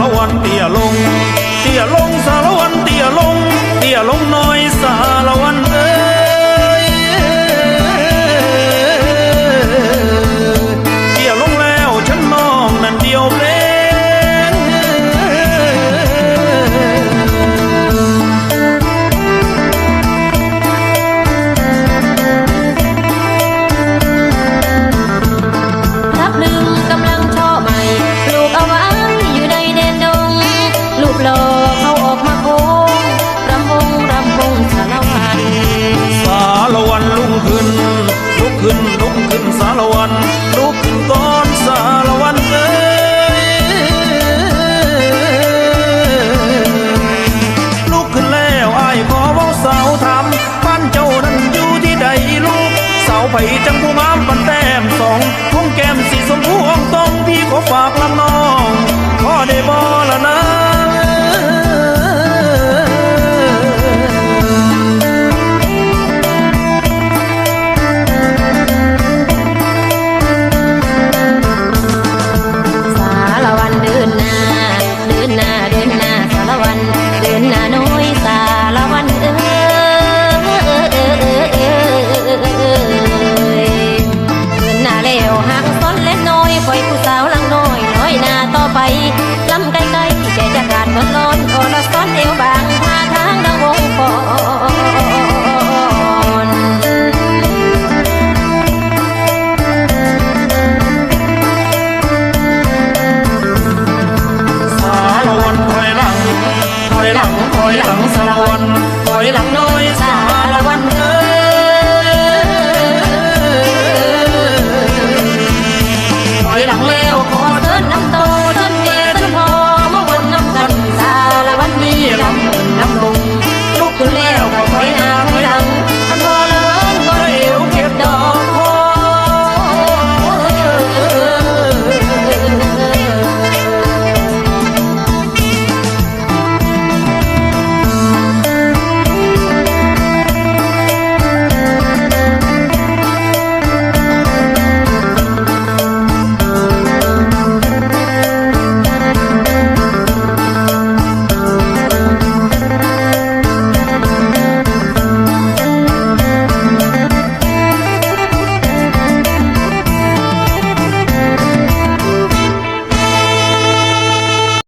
ารวันเตี่ยลง เตี่ยลงสารวันเตี่ยลง เตี่ยลงน้อยสา ไผจังผู้งามปันแต้มสองคงแก้มสีสมพูอ่องตองพี่ขอฝากลำน้อง